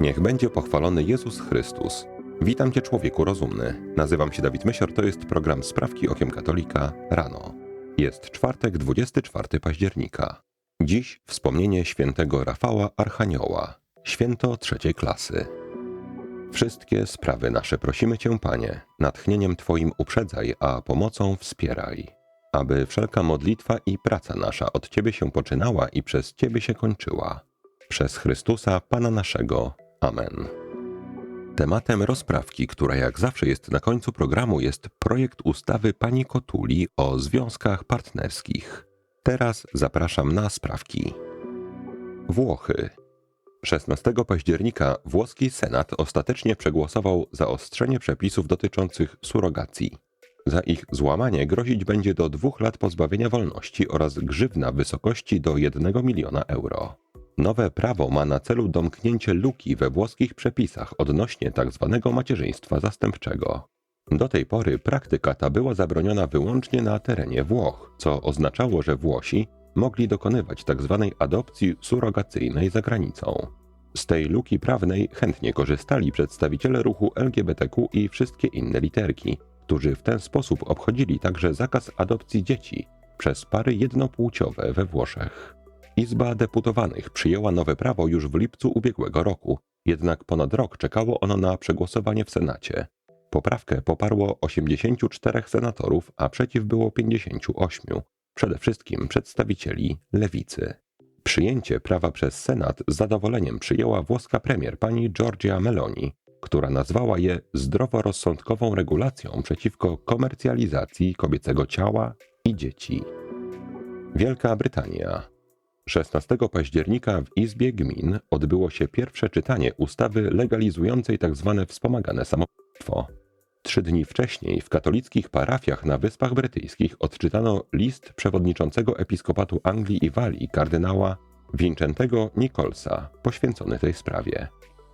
Niech będzie pochwalony Jezus Chrystus. Witam Cię, człowieku rozumny. Nazywam się Dawid Mysior, to jest program Sprawki Okiem Katolika rano. Jest czwartek, 24 października. Dziś wspomnienie świętego Rafała Archanioła, święto trzeciej klasy. Wszystkie sprawy nasze prosimy Cię, Panie, natchnieniem Twoim uprzedzaj, a pomocą wspieraj. Aby wszelka modlitwa i praca nasza od Ciebie się poczynała i przez Ciebie się kończyła. Przez Chrystusa, Pana naszego. Amen. Tematem rozprawki, która jak zawsze jest na końcu programu, jest projekt ustawy pani Kotuli o związkach partnerskich. Teraz zapraszam na sprawki. Włochy. 16 października włoski Senat ostatecznie przegłosował zaostrzenie przepisów dotyczących surogacji. Za ich złamanie grozić będzie do dwóch lat pozbawienia wolności oraz grzywna w wysokości do 1 miliona euro. Nowe prawo ma na celu domknięcie luki we włoskich przepisach odnośnie tzw. macierzyństwa zastępczego. Do tej pory praktyka ta była zabroniona wyłącznie na terenie Włoch, co oznaczało, że Włosi mogli dokonywać tzw. adopcji surogacyjnej za granicą. Z tej luki prawnej chętnie korzystali przedstawiciele ruchu LGBTQ i wszystkie inne literki, którzy w ten sposób obchodzili także zakaz adopcji dzieci przez pary jednopłciowe we Włoszech. Izba Deputowanych przyjęła nowe prawo już w lipcu ubiegłego roku, jednak ponad rok czekało ono na przegłosowanie w Senacie. Poprawkę poparło 84 senatorów, a przeciw było 58, przede wszystkim przedstawicieli lewicy. Przyjęcie prawa przez Senat z zadowoleniem przyjęła włoska premier pani Giorgia Meloni, która nazwała je zdroworozsądkową regulacją przeciwko komercjalizacji kobiecego ciała i dzieci. Wielka Brytania 16 października w Izbie Gmin odbyło się pierwsze czytanie ustawy legalizującej tzw. wspomagane samobójstwo. Trzy dni wcześniej w katolickich parafiach na Wyspach Brytyjskich odczytano list przewodniczącego episkopatu Anglii i Walii kardynała Vincentego Nicholsa poświęcony tej sprawie.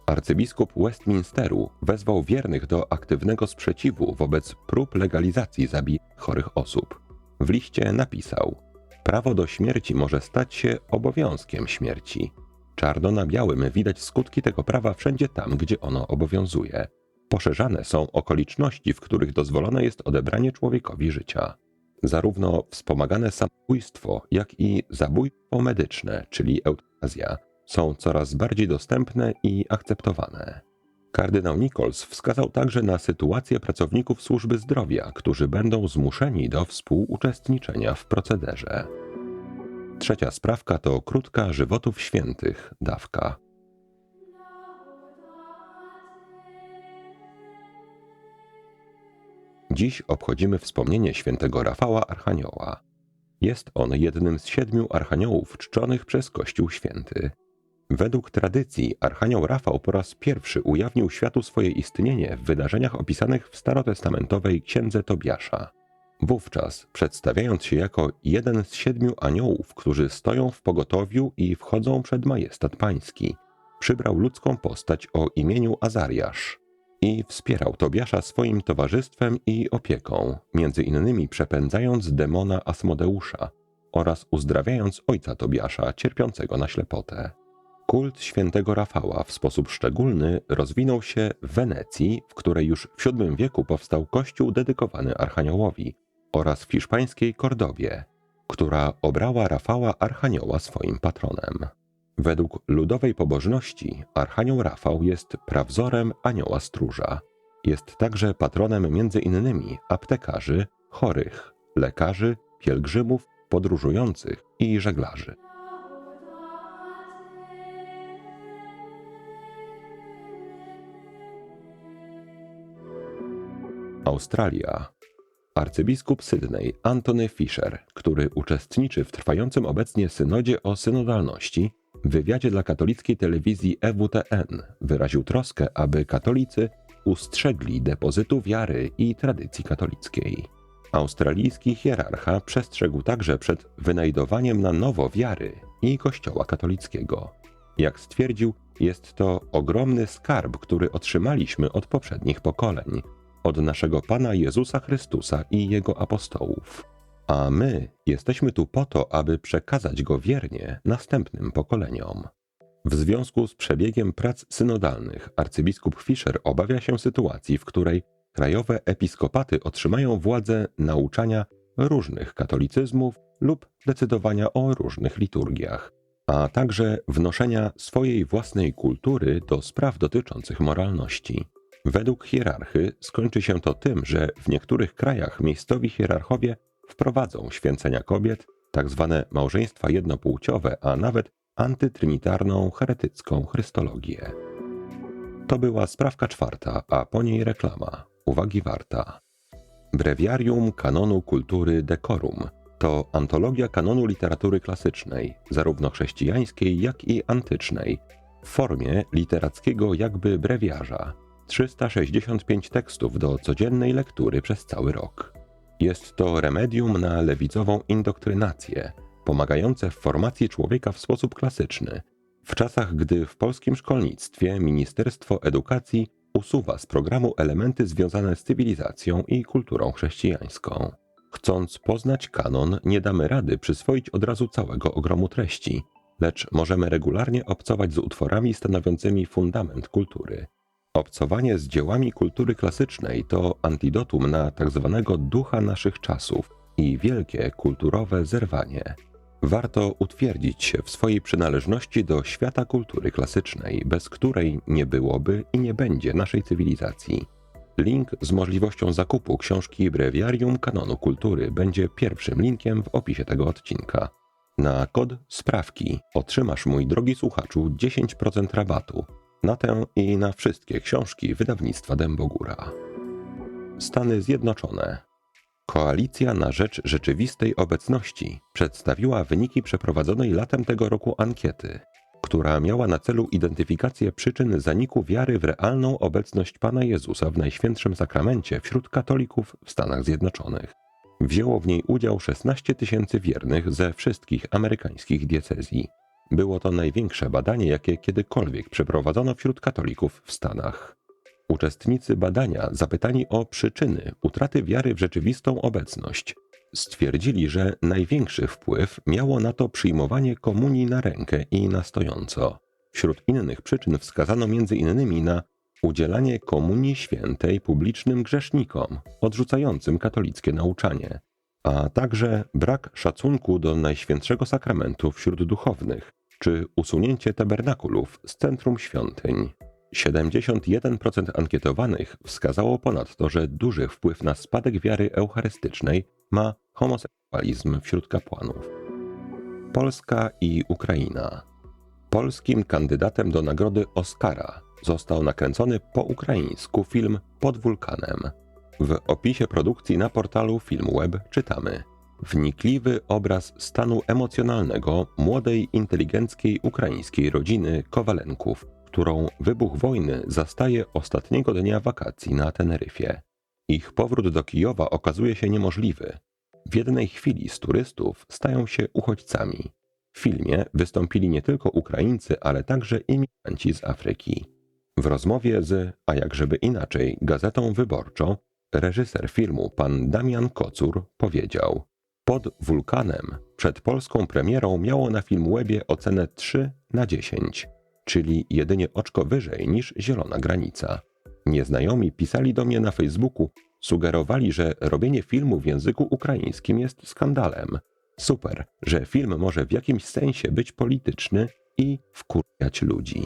Arcybiskup Westminsteru wezwał wiernych do aktywnego sprzeciwu wobec prób legalizacji zabijania chorych osób. W liście napisał – Prawo do śmierci może stać się obowiązkiem śmierci. Czarno na białym widać skutki tego prawa wszędzie tam, gdzie ono obowiązuje. Poszerzane są okoliczności, w których dozwolone jest odebranie człowiekowi życia. Zarówno wspomagane samobójstwo, jak i zabójstwo medyczne, czyli eutanazja, są coraz bardziej dostępne i akceptowane. Kardynał Nichols wskazał także na sytuację pracowników służby zdrowia, którzy będą zmuszeni do współuczestniczenia w procederze. Trzecia sprawka to krótka żywotów świętych dawka. Dziś obchodzimy wspomnienie świętego Rafała Archanioła. Jest on jednym z siedmiu archaniołów czczonych przez Kościół Święty. Według tradycji Archanioł Rafał po raz pierwszy ujawnił światu swoje istnienie w wydarzeniach opisanych w starotestamentowej księdze Tobiasza. Wówczas, przedstawiając się jako jeden z siedmiu aniołów, którzy stoją w pogotowiu i wchodzą przed majestat pański, przybrał ludzką postać o imieniu Azariasz i wspierał Tobiasza swoim towarzystwem i opieką, między innymi przepędzając demona Asmodeusza oraz uzdrawiając ojca Tobiasza cierpiącego na ślepotę. Kult świętego Rafała w sposób szczególny rozwinął się w Wenecji, w której już w VII wieku powstał kościół dedykowany Archaniołowi, oraz w hiszpańskiej Kordobie, która obrała Rafała Archanioła swoim patronem. Według ludowej pobożności Archanioł Rafał jest prawzorem anioła stróża. Jest także patronem między innymi aptekarzy, chorych, lekarzy, pielgrzymów, podróżujących i żeglarzy. Australia. Arcybiskup Sydney Antony Fisher, który uczestniczy w trwającym obecnie synodzie o synodalności, w wywiadzie dla katolickiej telewizji EWTN wyraził troskę, aby katolicy ustrzegli depozytu wiary i tradycji katolickiej. Australijski hierarcha przestrzegł także przed wynajdowaniem na nowo wiary i Kościoła katolickiego. Jak stwierdził, jest to ogromny skarb, który otrzymaliśmy od poprzednich pokoleń, od naszego Pana Jezusa Chrystusa i Jego apostołów. A my jesteśmy tu po to, aby przekazać go wiernie następnym pokoleniom. W związku z przebiegiem prac synodalnych arcybiskup Fischer obawia się sytuacji, w której krajowe episkopaty otrzymają władzę nauczania różnych katolicyzmów lub decydowania o różnych liturgiach, a także wnoszenia swojej własnej kultury do spraw dotyczących moralności. Według hierarchy skończy się to tym, że w niektórych krajach miejscowi hierarchowie wprowadzą święcenia kobiet, tak zwane małżeństwa jednopłciowe, a nawet antytrynitarną heretycką chrystologię. To była sprawka czwarta, a po niej reklama. Uwagi warta. Breviarium Kanonu Kultury Decorum to antologia kanonu literatury klasycznej, zarówno chrześcijańskiej, jak i antycznej, w formie literackiego jakby brewiarza. 365 tekstów do codziennej lektury przez cały rok. Jest to remedium na lewicową indoktrynację, pomagające w formacji człowieka w sposób klasyczny, w czasach gdy w polskim szkolnictwie Ministerstwo Edukacji usuwa z programu elementy związane z cywilizacją i kulturą chrześcijańską. Chcąc poznać kanon, nie damy rady przyswoić od razu całego ogromu treści, lecz możemy regularnie obcować z utworami stanowiącymi fundament kultury. Obcowanie z dziełami kultury klasycznej to antidotum na tzw. Tak ducha naszych czasów i wielkie kulturowe zerwanie. Warto utwierdzić się w swojej przynależności do świata kultury klasycznej, bez której nie byłoby i nie będzie naszej cywilizacji. Link z możliwością zakupu książki Breviarium Kanonu Kultury będzie pierwszym linkiem w opisie tego odcinka. Na kod sprawki otrzymasz, mój drogi słuchaczu, 10% rabatu na tę i na wszystkie książki wydawnictwa Dębogóra. Stany Zjednoczone Koalicja na rzecz rzeczywistej obecności przedstawiła wyniki przeprowadzonej latem tego roku ankiety, która miała na celu identyfikację przyczyn zaniku wiary w realną obecność Pana Jezusa w Najświętszym Sakramencie wśród katolików w Stanach Zjednoczonych. Wzięło w niej udział 16 tysięcy wiernych ze wszystkich amerykańskich diecezji. Było to największe badanie, jakie kiedykolwiek przeprowadzono wśród katolików w Stanach. Uczestnicy badania, zapytani o przyczyny utraty wiary w rzeczywistą obecność, stwierdzili, że największy wpływ miało na to przyjmowanie komunii na rękę i na stojąco. Wśród innych przyczyn wskazano m.in. na udzielanie komunii świętej publicznym grzesznikom, odrzucającym katolickie nauczanie, a także brak szacunku do Najświętszego Sakramentu wśród duchownych, czy usunięcie tabernakulów z centrum świątyń. 71% ankietowanych wskazało ponadto, że duży wpływ na spadek wiary eucharystycznej ma homoseksualizm wśród kapłanów. Polska i Ukraina. Polskim kandydatem do nagrody Oscara został nakręcony po ukraińsku film Pod wulkanem. W opisie produkcji na portalu Filmweb czytamy: Wnikliwy obraz stanu emocjonalnego młodej, inteligenckiej ukraińskiej rodziny Kowalenków, którą wybuch wojny zastaje ostatniego dnia wakacji na Teneryfie. Ich powrót do Kijowa okazuje się niemożliwy. W jednej chwili z turystów stają się uchodźcami. W filmie wystąpili nie tylko Ukraińcy, ale także imigranci z Afryki. W rozmowie z, a jakżeby inaczej, gazetą wyborczą, reżyser filmu pan Damian Kocur powiedział: Pod wulkanem przed polską premierą miało na Filmwebie ocenę 3 na 10, czyli jedynie oczko wyżej niż zielona granica. Nieznajomi pisali do mnie na Facebooku, sugerowali, że robienie filmu w języku ukraińskim jest skandalem. Super, że film może w jakimś sensie być polityczny i wkurwiać ludzi.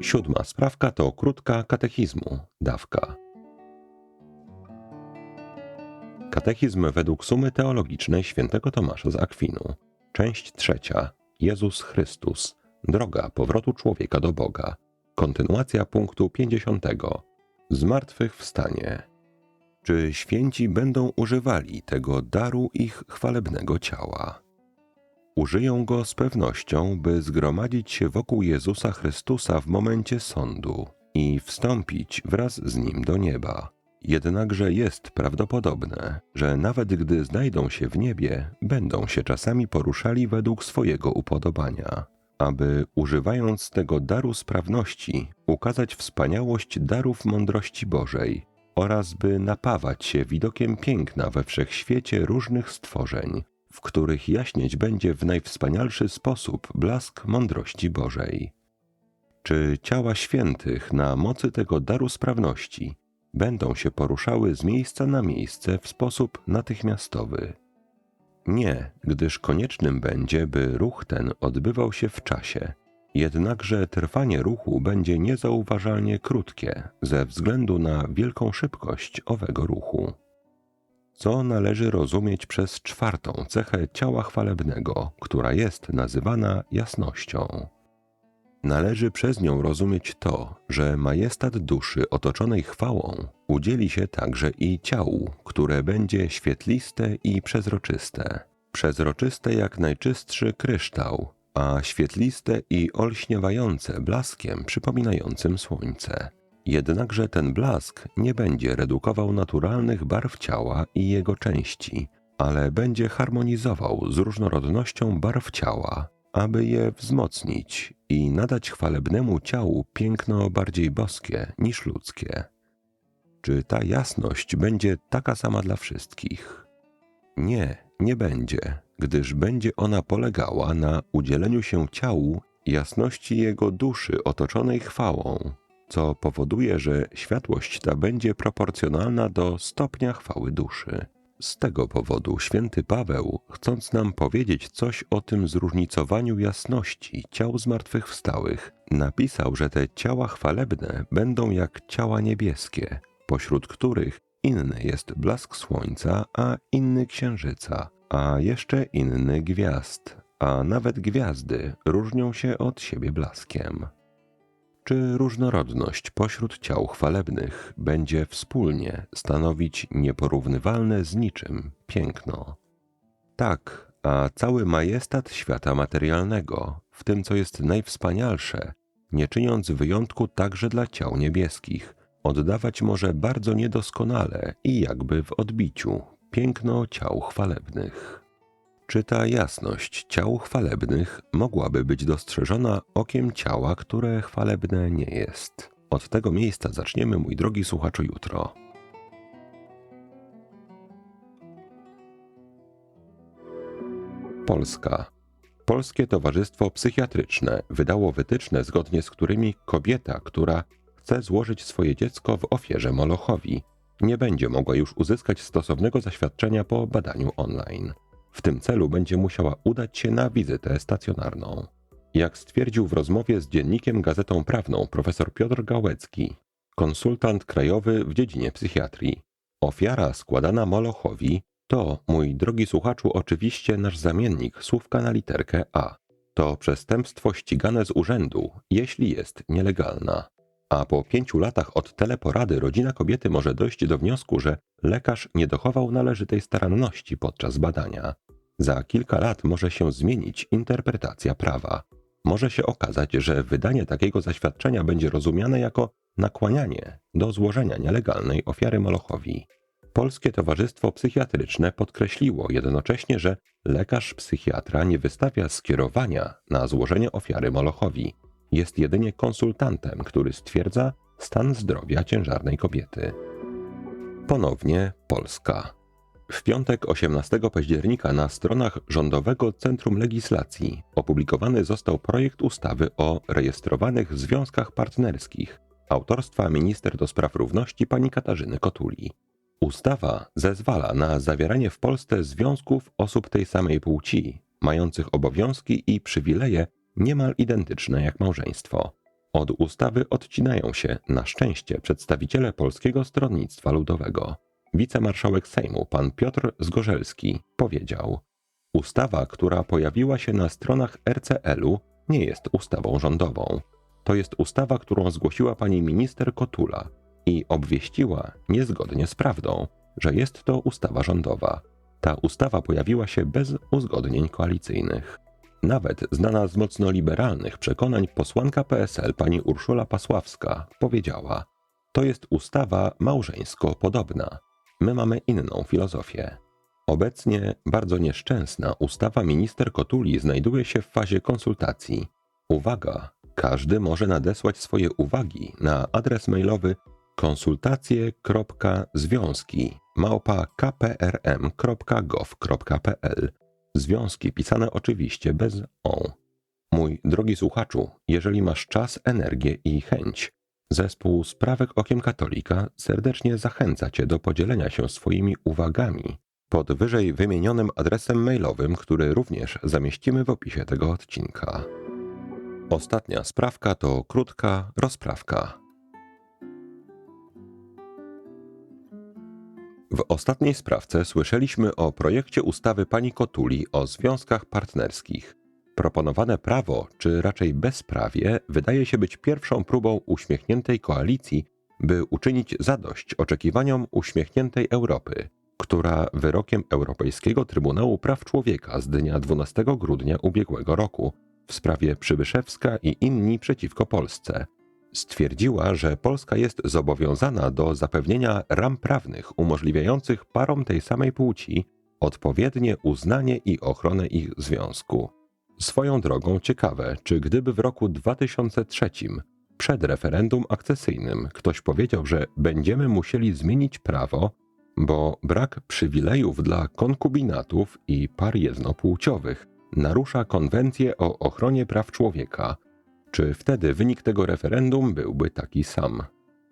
Siódma sprawka to krótka katechizmu, dawka. Katechizm według sumy teologicznej świętego Tomasza z Akwinu. Część trzecia. Jezus Chrystus. Droga powrotu człowieka do Boga. Kontynuacja punktu 50. Zmartwychwstanie. Czy święci będą używali tego daru ich chwalebnego ciała? Użyją go z pewnością, by zgromadzić się wokół Jezusa Chrystusa w momencie sądu i wstąpić wraz z nim do nieba. Jednakże jest prawdopodobne, że nawet gdy znajdą się w niebie, będą się czasami poruszali według swojego upodobania aby używając tego daru sprawności ukazać wspaniałość darów mądrości Bożej oraz by napawać się widokiem piękna we wszechświecie różnych stworzeń, w których jaśnieć będzie w najwspanialszy sposób blask mądrości Bożej. Czy ciała świętych na mocy tego daru sprawności będą się poruszały z miejsca na miejsce w sposób natychmiastowy? Nie, gdyż koniecznym będzie, by ruch ten odbywał się w czasie. Jednakże trwanie ruchu będzie niezauważalnie krótkie ze względu na wielką szybkość owego ruchu. Co należy rozumieć przez czwartą cechę ciała chwalebnego, która jest nazywana jasnością? Należy przez nią rozumieć to, że majestat duszy otoczonej chwałą udzieli się także i ciału, które będzie świetliste i przezroczyste. Przezroczyste jak najczystszy kryształ, a świetliste i olśniewające blaskiem przypominającym słońce. Jednakże ten blask nie będzie redukował naturalnych barw ciała i jego części, ale będzie harmonizował z różnorodnością barw ciała, aby je wzmocnić i nadać chwalebnemu ciału piękno bardziej boskie niż ludzkie. Czy ta jasność będzie taka sama dla wszystkich? Nie, nie będzie, gdyż będzie ona polegała na udzieleniu się ciału jasności jego duszy otoczonej chwałą, co powoduje, że światłość ta będzie proporcjonalna do stopnia chwały duszy. Z tego powodu święty Paweł, chcąc nam powiedzieć coś o tym zróżnicowaniu jasności ciał zmartwychwstałych, napisał, że te ciała chwalebne będą jak ciała niebieskie, pośród których inny jest blask słońca, a inny księżyca, a jeszcze inny gwiazd, a nawet gwiazdy różnią się od siebie blaskiem czy różnorodność pośród ciał chwalebnych będzie wspólnie stanowić nieporównywalne z niczym piękno. Tak, a cały majestat świata materialnego, w tym co jest najwspanialsze, nie czyniąc wyjątku także dla ciał niebieskich, oddawać może bardzo niedoskonale i jakby w odbiciu piękno ciał chwalebnych. Czy ta jasność ciał chwalebnych mogłaby być dostrzeżona okiem ciała, które chwalebne nie jest? Od tego miejsca zaczniemy, mój drogi słuchaczu, jutro. Polska. Polskie Towarzystwo Psychiatryczne wydało wytyczne, zgodnie z którymi kobieta, która chce złożyć swoje dziecko w ofierze Molochowi, nie będzie mogła już uzyskać stosownego zaświadczenia po badaniu online. W tym celu będzie musiała udać się na wizytę stacjonarną. Jak stwierdził w rozmowie z dziennikiem Gazetą Prawną profesor Piotr Gałecki, konsultant krajowy w dziedzinie psychiatrii, ofiara składana Molochowi to, mój drogi słuchaczu, oczywiście nasz zamiennik słówka na literkę A. To przestępstwo ścigane z urzędu, jeśli jest nielegalna. A po pięciu latach od teleporady rodzina kobiety może dojść do wniosku, że lekarz nie dochował należytej staranności podczas badania. Za kilka lat może się zmienić interpretacja prawa. Może się okazać, że wydanie takiego zaświadczenia będzie rozumiane jako nakłanianie do złożenia nielegalnej ofiary Molochowi. Polskie Towarzystwo Psychiatryczne podkreśliło jednocześnie, że lekarz psychiatra nie wystawia skierowania na złożenie ofiary Molochowi. Jest jedynie konsultantem, który stwierdza stan zdrowia ciężarnej kobiety. Ponownie Polska. W piątek 18 października na stronach Rządowego Centrum Legislacji opublikowany został projekt ustawy o rejestrowanych związkach partnerskich autorstwa minister do spraw równości pani Katarzyny Kotuli. Ustawa zezwala na zawieranie w Polsce związków osób tej samej płci, mających obowiązki i przywileje niemal identyczne jak małżeństwo. Od ustawy odcinają się, na szczęście, przedstawiciele Polskiego Stronnictwa Ludowego wicemarszałek Sejmu pan Piotr Zgorzelski powiedział: Ustawa, która pojawiła się na stronach RCL-u, nie jest ustawą rządową. To jest ustawa, którą zgłosiła pani minister Kotula i obwieściła, niezgodnie z prawdą, że jest to ustawa rządowa. Ta ustawa pojawiła się bez uzgodnień koalicyjnych. Nawet znana z mocno liberalnych przekonań posłanka PSL pani Urszula Pasławska powiedziała: To jest ustawa małżeńsko podobna. My mamy inną filozofię. Obecnie bardzo nieszczęsna ustawa minister Kotuli znajduje się w fazie konsultacji. Uwaga! Każdy może nadesłać swoje uwagi na adres mailowy konsultacje.związki małpa kprm.gov.pl Związki pisane oczywiście bez o. Mój drogi słuchaczu, jeżeli masz czas, energię i chęć, zespół Sprawek Okiem Katolika serdecznie zachęca Cię do podzielenia się swoimi uwagami pod wyżej wymienionym adresem mailowym, który również zamieścimy w opisie tego odcinka. Ostatnia sprawka to krótka rozprawka. W ostatniej sprawce słyszeliśmy o projekcie ustawy pani Kotuli o związkach partnerskich. Proponowane prawo, czy raczej bezprawie, wydaje się być pierwszą próbą uśmiechniętej koalicji, by uczynić zadość oczekiwaniom uśmiechniętej Europy, która wyrokiem Europejskiego Trybunału Praw Człowieka z dnia 12 grudnia ubiegłego roku w sprawie Przybyszewska i inni przeciwko Polsce stwierdziła, że Polska jest zobowiązana do zapewnienia ram prawnych umożliwiających parom tej samej płci odpowiednie uznanie i ochronę ich związku. Swoją drogą ciekawe, czy gdyby w roku 2003 przed referendum akcesyjnym ktoś powiedział, że będziemy musieli zmienić prawo, bo brak przywilejów dla konkubinatów i par jednopłciowych narusza konwencję o ochronie praw człowieka, czy wtedy wynik tego referendum byłby taki sam?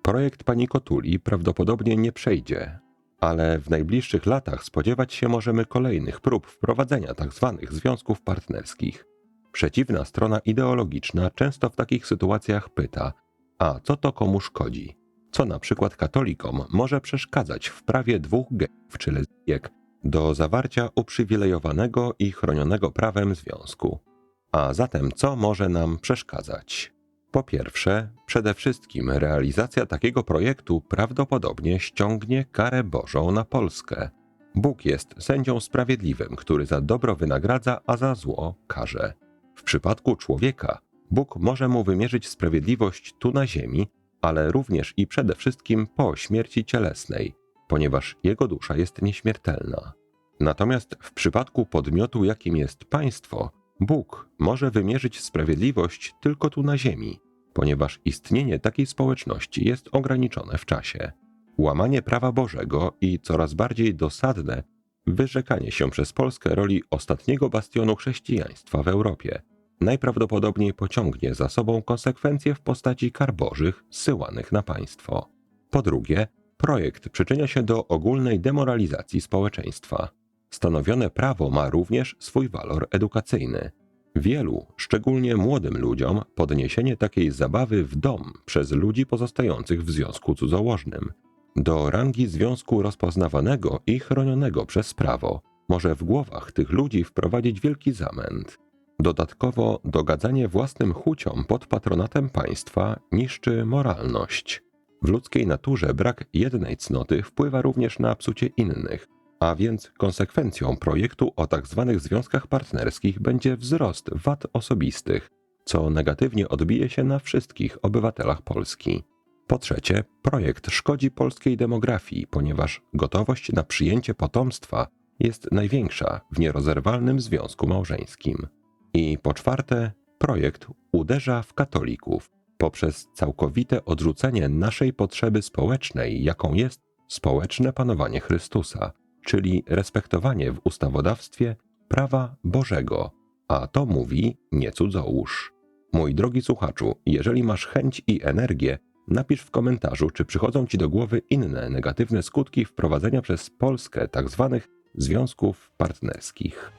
Projekt pani Kotuli prawdopodobnie nie przejdzie, ale w najbliższych latach spodziewać się możemy kolejnych prób wprowadzenia tzw. Tak związków partnerskich. Przeciwna strona ideologiczna często w takich sytuacjach pyta: A co to komu szkodzi? Co na przykład katolikom może przeszkadzać w prawie dwóch gejów czy lesbijek do zawarcia uprzywilejowanego i chronionego prawem związku? A zatem co może nam przeszkadzać? Po pierwsze, przede wszystkim realizacja takiego projektu prawdopodobnie ściągnie karę Bożą na Polskę. Bóg jest sędzią sprawiedliwym, który za dobro wynagradza, a za zło karze. W przypadku człowieka Bóg może mu wymierzyć sprawiedliwość tu na ziemi, ale również i przede wszystkim po śmierci cielesnej, ponieważ jego dusza jest nieśmiertelna. Natomiast w przypadku podmiotu, jakim jest państwo, Bóg może wymierzyć sprawiedliwość tylko tu na ziemi, ponieważ istnienie takiej społeczności jest ograniczone w czasie. Łamanie prawa Bożego i coraz bardziej dosadne wyrzekanie się przez Polskę roli ostatniego bastionu chrześcijaństwa w Europie najprawdopodobniej pociągnie za sobą konsekwencje w postaci kar bożych zsyłanych na państwo. Po drugie, projekt przyczynia się do ogólnej demoralizacji społeczeństwa. Stanowione prawo ma również swój walor edukacyjny. Wielu, szczególnie młodym ludziom, podniesienie takiej zabawy w dom przez ludzi pozostających w związku cudzołożnym do rangi związku rozpoznawanego i chronionego przez prawo może w głowach tych ludzi wprowadzić wielki zamęt. Dodatkowo dogadzanie własnym chuciom pod patronatem państwa niszczy moralność. W ludzkiej naturze brak jednej cnoty wpływa również na psucie innych, a więc konsekwencją projektu o tzw. Tak związkach partnerskich będzie wzrost wad osobistych, co negatywnie odbije się na wszystkich obywatelach Polski. Po trzecie, projekt szkodzi polskiej demografii, ponieważ gotowość na przyjęcie potomstwa jest największa w nierozerwalnym związku małżeńskim. I po czwarte, projekt uderza w katolików poprzez całkowite odrzucenie naszej potrzeby społecznej, jaką jest społeczne panowanie Chrystusa, czyli respektowanie w ustawodawstwie prawa Bożego, a to mówi nie cudzołóż. Mój drogi słuchaczu, jeżeli masz chęć i energię, napisz w komentarzu, czy przychodzą Ci do głowy inne negatywne skutki wprowadzenia przez Polskę tzw. Tak związków partnerskich.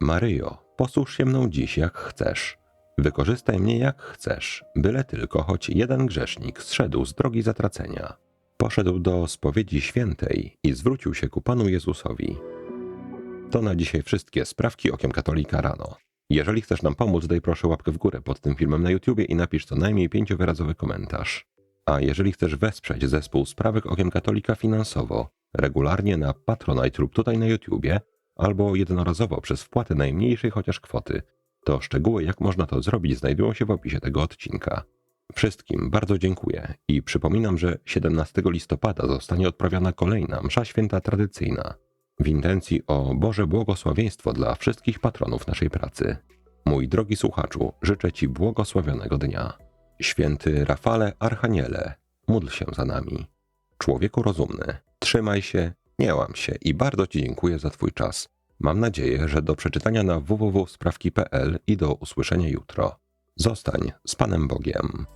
Maryjo, posłuż się mną dziś jak chcesz Wykorzystaj mnie jak chcesz, byle tylko choć jeden grzesznik zszedł z drogi zatracenia. Poszedł do spowiedzi świętej i zwrócił się ku Panu Jezusowi. To na dzisiaj wszystkie sprawki okiem katolika rano. Jeżeli chcesz nam pomóc, daj proszę łapkę w górę pod tym filmem na YouTubie i napisz co najmniej pięciowyrazowy komentarz. A jeżeli chcesz wesprzeć zespół Sprawek Okiem Katolika finansowo, regularnie na Patronite lub tutaj na YouTubie, albo jednorazowo przez wpłatę najmniejszej chociaż kwoty, to szczegóły, jak można to zrobić, znajdują się w opisie tego odcinka. Wszystkim bardzo dziękuję i przypominam, że 17 listopada zostanie odprawiona kolejna msza święta tradycyjna w intencji o Boże błogosławieństwo dla wszystkich patronów naszej pracy. Mój drogi słuchaczu, życzę Ci błogosławionego dnia. Święty Rafale Archaniele, módl się za nami. Człowieku rozumny, trzymaj się, nie łam się i bardzo Ci dziękuję za Twój czas. Mam nadzieję, że do przeczytania na www.sprawki.pl i do usłyszenia jutro. Zostań z Panem Bogiem.